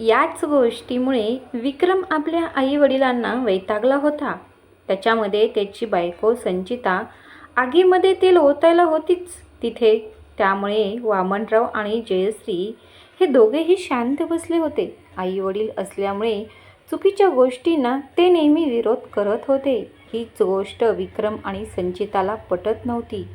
याच गोष्टीमुळे विक्रम आपल्या आईवडिलांना वैतागला होता. त्याच्यामध्ये त्याची बायको संचिता आगीमध्ये तेल ओतायला होतीच. तिथे त्यामुळे वामनराव आणि जयश्री हे दोघेही शांत बसले होते. आईवडील असल्यामुळे चुकीच्या गोष्टींना ते नेहमी विरोध करत होते. हीच गोष्ट विक्रम आणि संचिताला पटत नव्हती.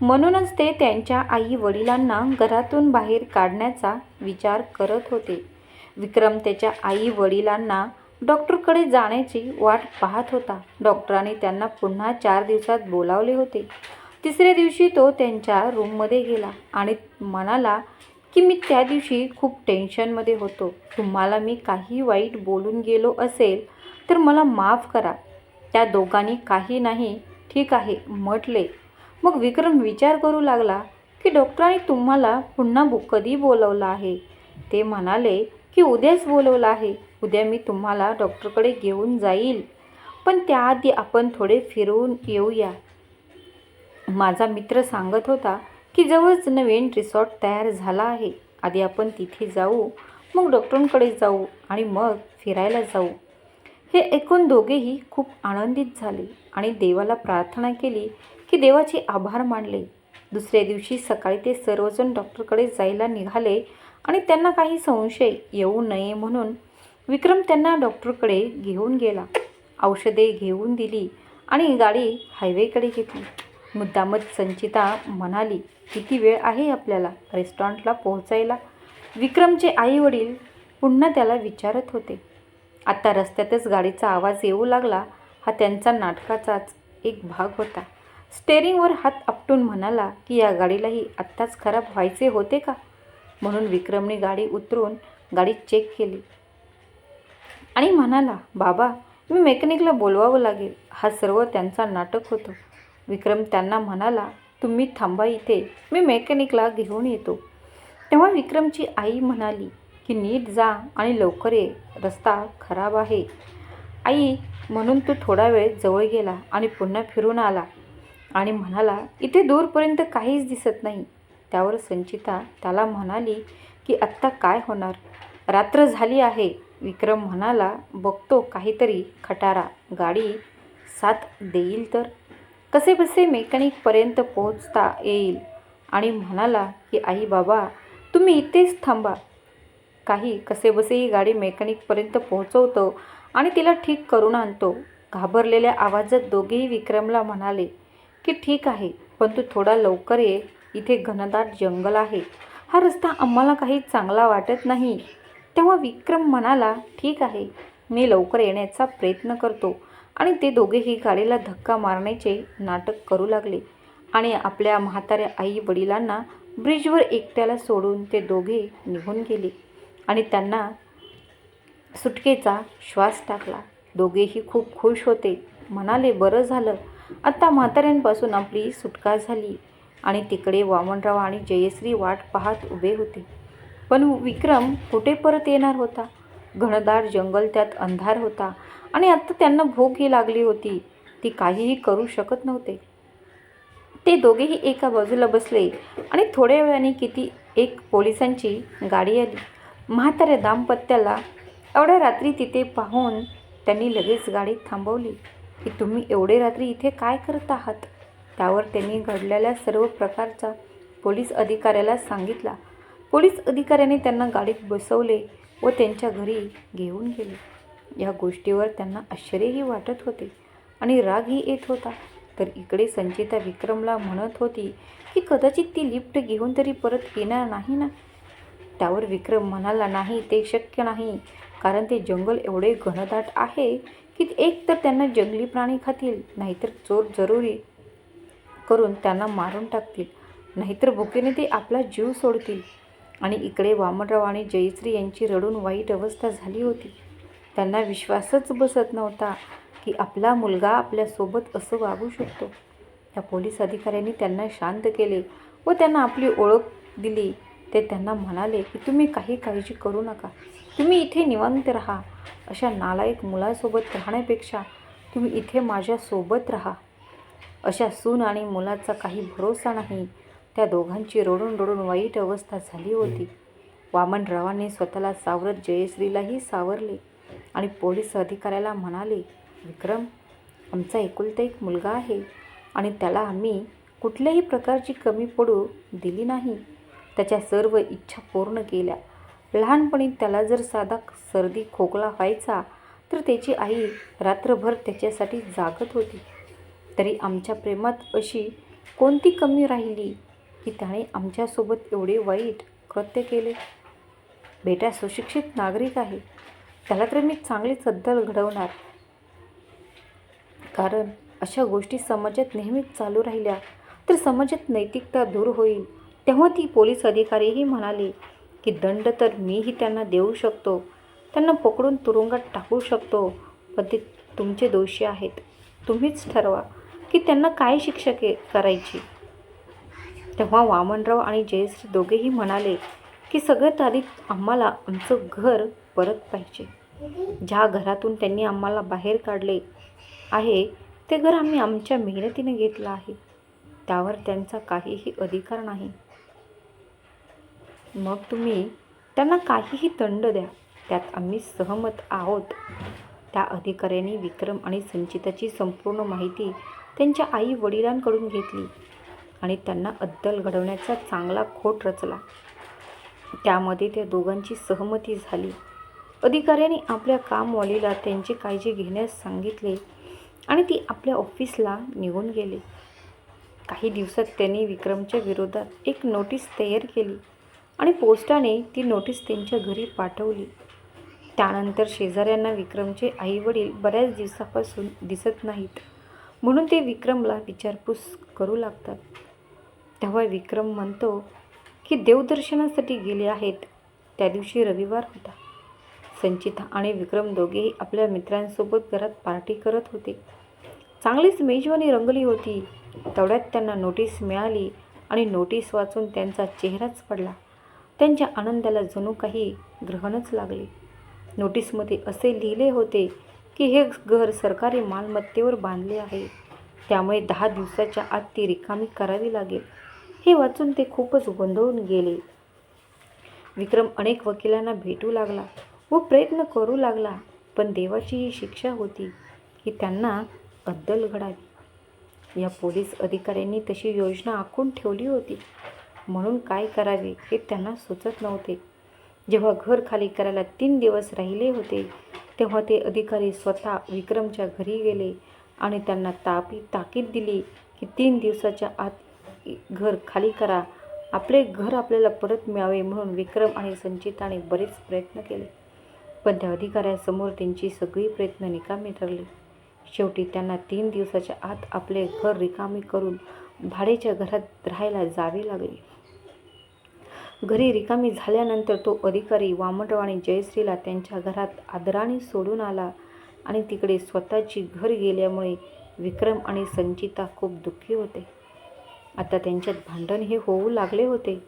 म्हणूनच ते त्यांच्या आई वडिलांना घरातून बाहेर काढण्याचा विचार करत होते. विक्रम त्याच्या आई वडिलांना डॉक्टरकडे जाण्याची वाट पाहत होता. डॉक्टरांनी त्यांना पुन्हा चार दिवसात बोलावले होते. तिसऱ्या दिवशी तो त्यांच्या रूममध्ये गेला आणि म्हणाला की मी त्या दिवशी खूप टेन्शनमध्ये होतो. तुम्हाला मी काही वाईट बोलून गेलो असेल तर मला माफ करा. त्या दोघांनी काही नाही ठीक आहे म्हटले. मग विक्रम विचार करू लागला की डॉक्टरांनी तुम्हाला पुन्हा कधी बोलवलं आहे? ते म्हणाले की उद्याच बोलवलं आहे. उद्या मी तुम्हाला डॉक्टरकडे घेऊन जाईल. पण त्याआधी आपण थोडे फिरवून येऊया. माझा मित्र सांगत होता की जवळच नवीन रिसॉर्ट तयार झाला आहे. आधी आपण तिथे जाऊ मग डॉक्टरांकडे जाऊ आणि मग फिरायला जाऊ. हे ऐकून दोघेही खूप आनंदित झाले आणि देवाला प्रार्थना केली की देवाचे आभार मानले. दुसऱ्या दिवशी सकाळी ते सर्वजण डॉक्टरकडे जायला निघाले आणि त्यांना काही संशय येऊ नये म्हणून विक्रम त्यांना डॉक्टरकडे घेऊन गेला. औषधे घेऊन दिली आणि गाडी हायवेकडे घेतली. मुद्दामत संचिता म्हणाली किती वेळ आहे आपल्याला रेस्टॉरंटला पोहोचायला? विक्रमचे आई वडील पुन्हा त्याला विचारत होते. आत्ता रस्त्यातच गाडीचा आवाज येऊ लागला. हा त्यांचा नाटकाचाच एक भाग होता. स्टेअरिंगवर हात आपटून म्हणाला की या गाडीलाही आत्ताच खराब व्हायचे होते का? म्हणून विक्रमने गाडी उतरून गाडी चेक केली. आणि म्हणाला बाबा मी मेकॅनिकला बोलवावं लागेल. हा सर्व त्यांचा नाटक होतं. विक्रम त्यांना म्हणाला तुम्ही थांबा इथे. मी मेकॅनिकला घेऊन येतो. तेव्हा विक्रमची आई म्हणाली की नीट जा आणि लवकर ये. रस्ता खराब आहे. आई म्हणून तो थोडा वेळ जवळ गेला आणि पुन्हा फिरून आला आणि म्हणाला इथे दूरपर्यंत काहीच दिसत नाही. त्यावर संचिता त्याला म्हणाली की आत्ता काय होणार? रात्र झाली आहे. विक्रम म्हणाला बघतो काहीतरी खटारा. गाडी साथ देईल तर? कसे बसे मेकॅनिकपर्यंत पोहोचता येईल? आणि म्हणाला की आई बाबा तुम्ही इथेच थांबा. काही कसेबसे ही गाडी मेकॅनिकपर्यंत पोहोचवतो आणि तिला ठीक करून आणतो. घाबरलेल्या आवाजात दोघेही विक्रमला म्हणाले की ठीक आहे पण तू थोडा लवकर ये. इथे घनदाट जंगल आहे. हा रस्ता आम्हाला काही चांगला वाटत नाही. तेव्हा विक्रम म्हणाला ठीक आहे मी लवकर येण्याचा प्रयत्न करतो. आणि ते दोघेही गाडीला धक्का मारण्याचे नाटक करू लागले. आणि आपल्या म्हाताऱ्या आई वडिलांना ब्रिजवर एकट्याला सोडून ते दोघे निघून गेले. आणि त्यांना सुटकेचा श्वास टाकला. दोघेही खूप खुश होते. म्हणाले बरं झालं. आता म्हाताऱ्यांपासून आपली सुटका झाली. आणि तिकडे वामनराव आणि जयश्री वाट पाहत उभे होते. पण विक्रम कुठे परत येणार होता? घनदाट जंगल त्यात अंधार होता आणि आत्ता त्यांना भूकही लागली होती. ती काहीही करू शकत नव्हते. ते दोघेही एका बाजूला बसले आणि थोड्या वेळाने किती एक पोलिसांची गाडी आली. म्हाताऱ्या दाम्पत्याला एवढ्या रात्री तिथे पाहून त्यांनी लगेच गाडी थांबवली. की तुम्ही एवढे रात्री इथे काय करत आहात? त्यावर त्यांनी घडलेल्या सर्व प्रकारचा पोलीस अधिकाऱ्याला सांगितला. पोलीस अधिकाऱ्याने त्यांना गाडीत बसवले व त्यांच्या घरी घेऊन गेले. या गोष्टीवर त्यांना आश्चर्यही वाटत होते आणि रागही येत होता. तर इकडे संचिता विक्रमला म्हणत होती की कदाचित ती लिफ्ट घेऊन तरी परत येणार नाही ना? त्यावर विक्रम म्हणाला नाही ते शक्य नाही. कारण ते जंगल एवढे घनदाट आहे की एक तर त्यांना जंगली प्राणी खातील नाहीतर चोर जरुरी करून त्यांना मारून टाकतील. नाहीतर भुकेने ते आपला जीव सोडतील. आणि इकडे वामनराव आणि जयश्री यांची रडून वाईट अवस्था झाली होती. त्यांना विश्वासच बसत नव्हता की आपला मुलगा आपल्यासोबत असं वागू शकतो. त्या पोलीस अधिकाऱ्यांनी त्यांना शांत केले व त्यांना आपली ओळख दिली. ते त्यांना म्हणाले की तुम्ही काही काळजी करू नका. तुम्ही इथे निवांत राहा. अशा नालायक मुलासोबत राहण्यापेक्षा तुम्ही इथे माझ्यासोबत राहा. अशा सून आणि मुलाचा काही भरोसा नाही. त्या दोघांची रडून रडून वाईट अवस्था झाली होती. वामनरावांनी स्वतःला सावरत जयश्रीलाही सावरले आणि पोलीस अधिकाऱ्याला म्हणाले विक्रम आमचा एकुलता एक मुलगा आहे आणि त्याला आम्ही कुठल्याही प्रकारची कमी पडू दिली नाही. त्याच्या सर्व इच्छा पूर्ण केल्या. लहानपणी त्याला जर साधा सर्दी खोकला व्हायचा तर त्याची आई रात्रभर त्याच्यासाठी जागत होती. तरी आमच्या प्रेमात अशी कोणती कमी राहिली की त्याने आमच्यासोबत एवढे वाईट कृत्य केले? बेटा सुशिक्षित नागरिक आहे. त्याला तर मी चांगलीच सद्दल घडवणार. कारण अशा गोष्टी समाजात नेहमीच चालू राहिल्या. तर समाजात नैतिकता दूर होईल. तेव्हा ती पोलीस अधिकारीही म्हणाले की दंड तर मीही त्यांना देऊ शकतो. त्यांना पकडून तुरुंगात टाकू शकतो. पण ते तुमचे दोषी आहेत. तुम्हीच ठरवा. की त्यांना काय शिक्षा के करायची? तेव्हा वामनराव आणि जयश्री दोघेही म्हणाले की सगळ्यात आधी आम्हाला आमचं घर परत पाहिजे. ज्या घरातून त्यांनी आम्हाला बाहेर काढले आहे ते घर आम्ही आमच्या मेहनतीने घेतलं आहे. त्यावर त्यांचा काहीही अधिकार नाही. मग तुम्ही त्यांना काहीही दंड द्या. त्यात आम्ही सहमत आहोत. त्या अधिकाऱ्यांनी विक्रम आणि संचिताची संपूर्ण माहिती त्यांच्या आई वडिलांकडून घेतली आणि त्यांना अद्दल घडवण्याचा चांगला खोट रचला. त्यामध्ये त्या दोघांची सहमती झाली. अधिकाऱ्यांनी आपल्या कामवालीला त्यांची काळजी घेण्यास सांगितले आणि ती आपल्या ऑफिसला निघून गेले. काही दिवसात त्यांनी विक्रमच्या विरोधात एक नोटीस तयार केली आणि पोस्टाने ती नोटीस त्यांच्या घरी पाठवली. त्यानंतर शेजाऱ्यांना विक्रमचे आईवडील बऱ्याच दिवसापासून दिसत नाहीत. म्हणून ते विक्रमला विचारपूस करू लागतात. तेव्हा विक्रम म्हणतो की देवदर्शनासाठी गेले आहेत. त्या दिवशी रविवार होता. संचिता आणि विक्रम दोघेही आपल्या मित्रांसोबत घरात पार्टी करत होते. चांगलीच मेजवानी रंगली होती. तेवढ्यात त्यांना नोटीस मिळाली आणि नोटीस वाचून त्यांचा चेहराच पडला. त्यांच्या आनंदाला जणू काही ग्रहणच लागले. नोटीसमध्ये असे लिहिले होते की हे घर सरकारी मालमत्तेवर बांधले आहे. त्यामुळे दहा दिवसाच्या आत ती रिकामी करावी लागेल. हे वाचून ते खूपच गोंधळून गेले. विक्रम अनेक वकिलांना भेटू लागला व प्रयत्न करू लागला पण देवाची ही शिक्षा होती की त्यांना अद्दल घडावी. या पोलीस अधिकाऱ्यांनी तशी योजना आखून ठेवली होती. म्हणून काय करावे हे त्यांना सुचत नव्हते. जेव्हा घर खाली करायला तीन दिवस राहिले होते तेव्हा ते अधिकारी स्वतः विक्रमच्या घरी गेले आणि त्यांना तापी ताकीद दिली की तीन दिवसाच्या आत घर खाली करा. आपले घर आपल्याला परत मिळावे म्हणून विक्रम आणि संचिताने बरेच प्रयत्न केले. पण त्या अधिकाऱ्यासमोर त्यांची सगळी प्रयत्न निकामी ठरले. शेवटी त्यांना तीन दिवसाच्या आत आपले घर रिकामी करून भाडेच्या घरात राहायला जावे लागले. घरी रिकामी झाल्यानंतर तो अधिकारी वामनराव आणि जयश्रीला त्यांच्या घरात आदराने सोडून आला आणि तिकडे स्वतःची घर गेल्यामुळे विक्रम आणि संचिता खूप दुःखी होते. आता त्यांच्यात भांडण हे होऊ लागले होते.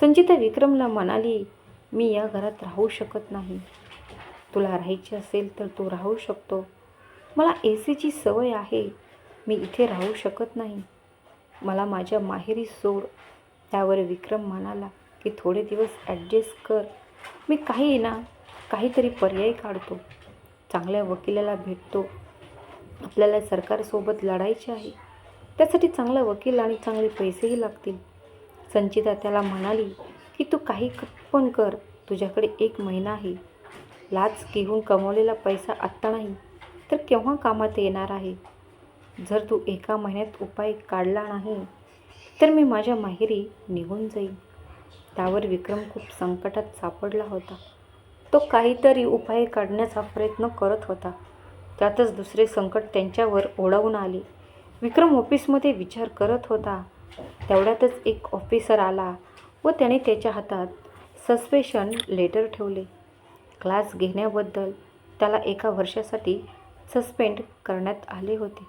संचिता विक्रमला म्हणाली मी या घरात राहू शकत नाही. तुला राहायचे असेल तर तू राहू शकतो. मला ए सीची सवय आहे. मी इथे राहू शकत नाही. मला माझ्या माहेरी सोड. त्यावर विक्रम म्हणाला की थोडे दिवस ॲडजस्ट कर. मी काही ना काहीतरी पर्याय काढतो. चांगल्या वकिलाला भेटतो. आपल्याला सरकारसोबत लढायचे आहे. त्यासाठी चांगला वकील आणि चांगले पैसेही लागतील. संचिता त्याला म्हणाली की तू काही पण कर. तुझ्याकडे एक महिना आहे. लाच घेऊन कमवलेला पैसा आत्ता नाही तर केव्हा कामात येणार आहे? जर तू एका महिन्यात उपाय काढला नाही तर मी माझ्या माहेरी निघून जाईन. त्यावर विक्रम खूप संकटात सापडला होता. तो काहीतरी उपाय काढण्याचा प्रयत्न करत होता. त्यातच दुसरे संकट त्यांच्यावर ओढवून आले. विक्रम ऑफिसमध्ये विचार करत होता. तेवढ्यातच एक ऑफिसर आला व त्याने त्याच्या हातात सस्पेशन लेटर ठेवले. क्लास घेण्याबद्दल त्याला एका वर्षासाठी सस्पेंड करण्यात आले होते.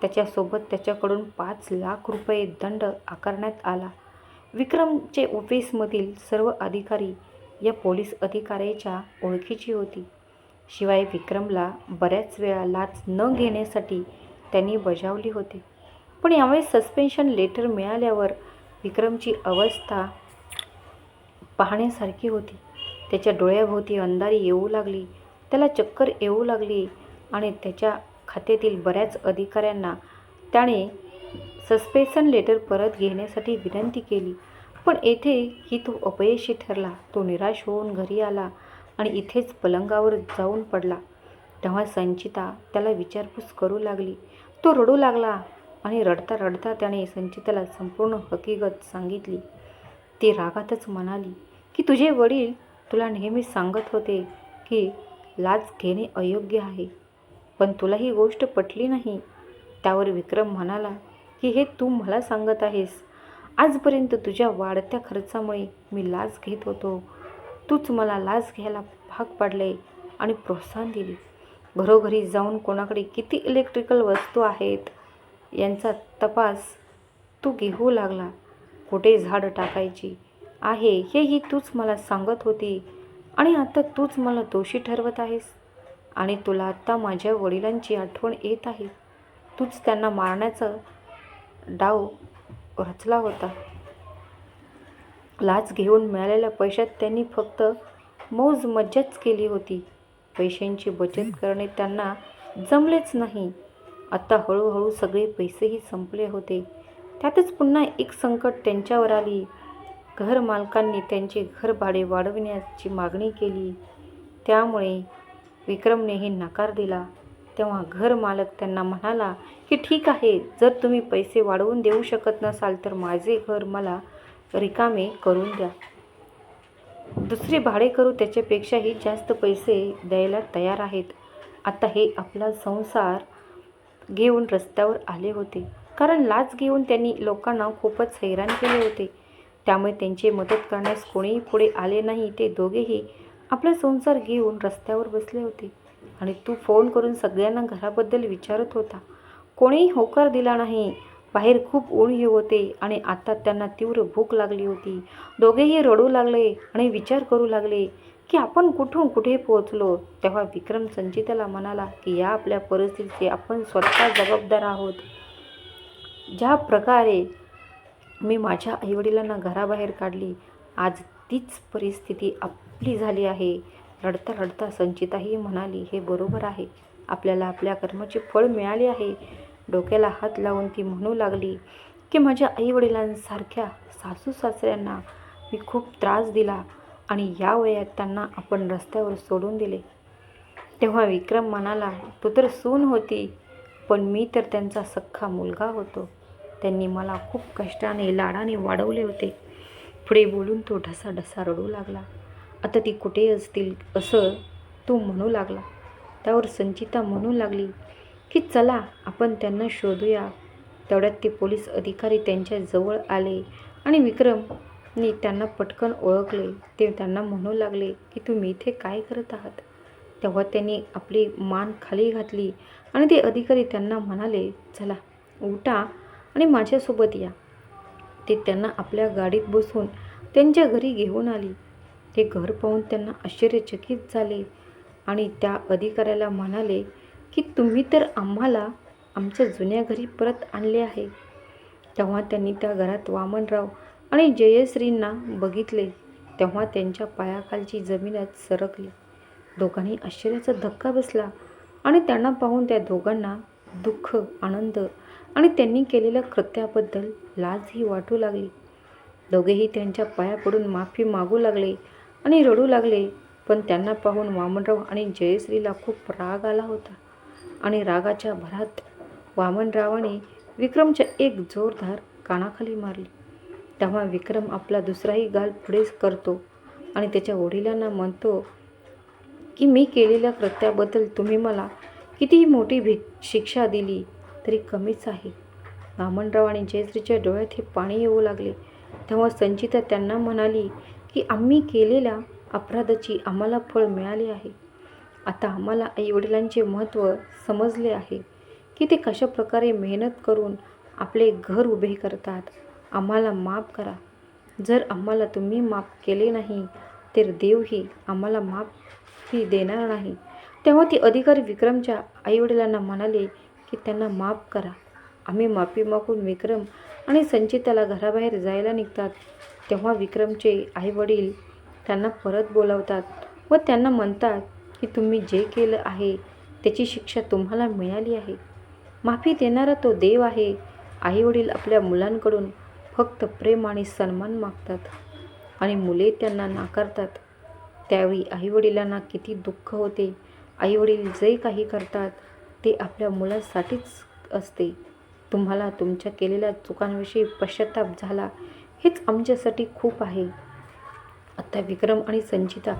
त्याच्यासोबत त्याच्याकडून पाच लाख रुपये दंड आकारण्यात आला. विक्रमचे ऑफिसमधील सर्व अधिकारी या पोलीस अधिकाऱ्याच्या ओळखीची होती. शिवाय विक्रमला बऱ्याच वेळा लाच न घेण्यासाठी त्यांनी बजावली होती. पण यावेळेस सस्पेन्शन लेटर मिळाल्यावर विक्रमची अवस्था पाहण्यासारखी होती. त्याच्या डोळ्याभोवती अंधारी येऊ लागली त्याला चक्कर येऊ लागली आणि त्याच्या खात्यातील बऱ्याच अधिकाऱ्यांना त्याने सस्पेन्शन लेटर परत घेण्यासाठी विनंती केली. पण येथे ही तो अपयशी ठरला. तो निराश होऊन घरी आला आणि इथेच पलंगावर जाऊन पडला. तेव्हा संचिता त्याला विचारपूस करू लागली. तो रडू लागला आणि रडता रडता त्याने संचिताला संपूर्ण हकीकत सांगितली. ती रागातच म्हणाली की तुझे वडील तुला नेहमी सांगत होते की लाच घेणे अयोग्य आहे. पण तुला ही गोष्ट पटली नाही. त्यावर विक्रम म्हणाला की हे तू मला सांगत आहेस. आजपर्यंत तुझ्या वाढत्या खर्चामुळे मी लाच घेत होतो. तूच मला लाच घ्यायला भाग पाडले आणि प्रोत्साहन दिले. घरोघरी जाऊन कोणाकडे किती इलेक्ट्रिकल वस्तू आहेत यांचा तपास तू घेऊ लागला. कुठे झाडं टाकायची आहे हेही तूच मला सांगत होती आणि आता तूच मला दोषी ठरवत आहेस. आणि तुला आत्ता माझ्या वडिलांची आठवण येत आहे. तूच त्यांना मारण्याचं डाव रचला होता. लाच घेऊन मिळालेल्या पैशात त्यांनी फक्त मौज मज्जाच केली होती. पैशांची बचत करणे त्यांना जमलेच नाही. आता हळूहळू सगळे पैसेही संपले होते. त्यातच पुन्हा एक संकट त्यांच्यावर आली. घर मालकांनी त्यांचे घर भाडे वाढविण्याची मागणी केली. त्यामुळे विक्रमने हे नकार दिला. तेव्हा घर मालक त्यांना म्हणाला की ठीक आहे जर तुम्ही पैसे वाढवून देऊ शकत नसाल तर माझे घर मला रिकामे करून द्या. दुसरे भाडेकरू त्याच्यापेक्षाही जास्त पैसे द्यायला तयार आहेत. आता हे आपला संसार घेऊन रस्त्यावर आले होते. कारण लाच घेऊन त्यांनी लोकांना खूपच हैराण केले होते. त्यामुळे त्यांची मदत करण्यास कोणीही पुढे आले नाही. ते दोघेही आपला संसार घेऊन रस्त्यावर बसले होते. आणि तू फोन करून सगळ्यांना घराबद्दल विचारत होता. कोणीही होकार दिला नाही. बाहेर खूप ऊन हे होते आणि आता त्यांना तीव्र भूक लागली होती. दोघेही रडू लागले आणि विचार करू लागले की आपण कुठून कुठे पोहोचलो? तेव्हा विक्रम संचिताला म्हणाला की या आपल्या परिस्थितीचे आपण स्वतः जबाबदार आहोत. ज्या प्रकारे मी माझ्या आईवडिलांना घराबाहेर काढली आज तीच परिस्थिती आपली झाली आहे. रडता रडता संचिताही म्हणाली हे बरोबर आहे. आपल्याला आपल्या कर्माचे फळ मिळाले आहे. डोक्याला हात लावून ती म्हणू लागली की माझ्या आईवडिलांसारख्या सासू सासऱ्यांना मी खूप त्रास दिला आणि या वयात त्यांना आपण रस्त्यावर सोडून दिले. तेव्हा विक्रम म्हणाला तू तर सून होती पण मी तर त्यांचा सख्खा मुलगा होतो. त्यांनी मला खूप कष्टाने लाडाने वाढवले होते. पुढे बोलून तो ढसा ढसा रडू लागला. आता ती कुठे असतील असं तो म्हणू लागला. त्यावर संचिता म्हणू लागली की चला आपण त्यांना शोधूया. तेवढ्यात ते पोलीस अधिकारी त्यांच्या जवळ आले आणि विक्रमनी त्यांना पटकन ओळखले. ते त्यांना म्हणू लागले की तुम्ही इथे काय करत आहात? तेव्हा त्यांनी आपली मान खाली घातली आणि ते अधिकारी त्यांना म्हणाले चला उठा आणि माझ्यासोबत या. ते त्यांना आपल्या गाडीत बसून त्यांच्या घरी घेऊन आली. ते घर पाहून त्यांना आश्चर्यचकित झाले आणि त्या अधिकाऱ्याला म्हणाले की तुम्ही तर आम्हाला आमच्या जुन्या घरी परत आणले आहे. तेव्हा त्यांनी त्या घरात वामनराव आणि जयश्रींना बघितले. तेव्हा त्यांच्या पायाखालची जमीनच सरकली. दोघांनी आश्चर्याचा धक्का बसला आणि त्यांना पाहून त्या दोघांना दुःख आनंद आणि त्यांनी केलेल्या कृत्याबद्दल लाजही वाटू लागली. दोघेही त्यांच्या पाया पडून माफी मागू लागले आणि रडू लागले. पण त्यांना पाहून वामनराव आणि जयश्रीला खूप राग आला होता. आणि रागाच्या भरात वामनरावाने विक्रमच्या एक जोरदार कानाखाली मारली. तेव्हा विक्रम आपला दुसराही गाल पुढे करतो आणि त्याच्या वडिलांना म्हणतो की मी केलेल्या कृत्याबद्दल तुम्ही मला कितीही मोठी भि शिक्षा दिली तरी कमीच आहे. वामनराव आणि जयश्रीच्या डोळ्यात हे पाणी येऊ लागले. तेव्हा संचिता त्यांना म्हणाली की आम्ही केलेल्या अपराधाची आम्हाला फळ मिळाले आहे. आता आम्हाला आईवडिलांचे महत्त्व समजले आहे की ते कशा प्रकारे मेहनत करून आपले घर उभे करतात आम्हाला माफ करा. जर आम्हाला तुम्ही माफ केले नाही तर देवही आम्हाला माफी देणार नाही. तेव्हा ती अधिकारी विक्रमच्या आईवडिलांना म्हणाले की त्यांना माफ करा. आम्ही माफी मागून विक्रम आणि संचिताला घराबाहेर जायला निघतात. तेव्हा विक्रमचे आईवडील त्यांना परत बोलावतात व त्यांना म्हणतात की तुम्ही जे केलं आहे त्याची शिक्षा तुम्हाला मिळाली आहे. माफी देणारा तो देव आहे. आईवडील आपल्या मुलांकडून फक्त प्रेम आणि सन्मान मागतात आणि मुले त्यांना नाकारतात. त्यावेळी आईवडिलांना किती दुःख होते. आईवडील जे काही करतात ते आपल्या मुलासाठीच असते. तुम्हाला तुमच्या केलेल्या चुकांविषयी पश्चाताप झाला हेच आमच्यासाठी खूप आहे. आता विक्रम आणि संचिता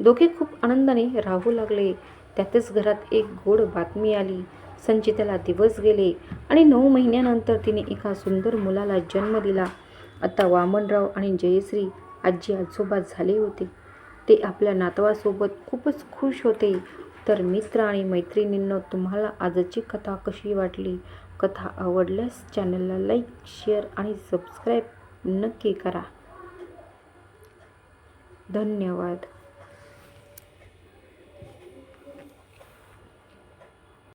दोघे खूप आनंदाने राहू लागले. त्यातच घरात एक गोड बातमी आली. संचिताला दिवस गेले आणि नऊ महिन्यानंतर तिने एका सुंदर मुलाला जन्म दिला. आता वामनराव आणि जयश्री आजी आजोबा झाले होते. ते आपल्या नातवासोबत खूपच खुश होते. तर मित्र आणि मैत्रिणींनो तुम्हाला आजची कथा कशी वाटली? कथा आवडल्यास चॅनलला लाईक शेअर आणि सबस्क्राईब नक्की करा. धन्यवाद.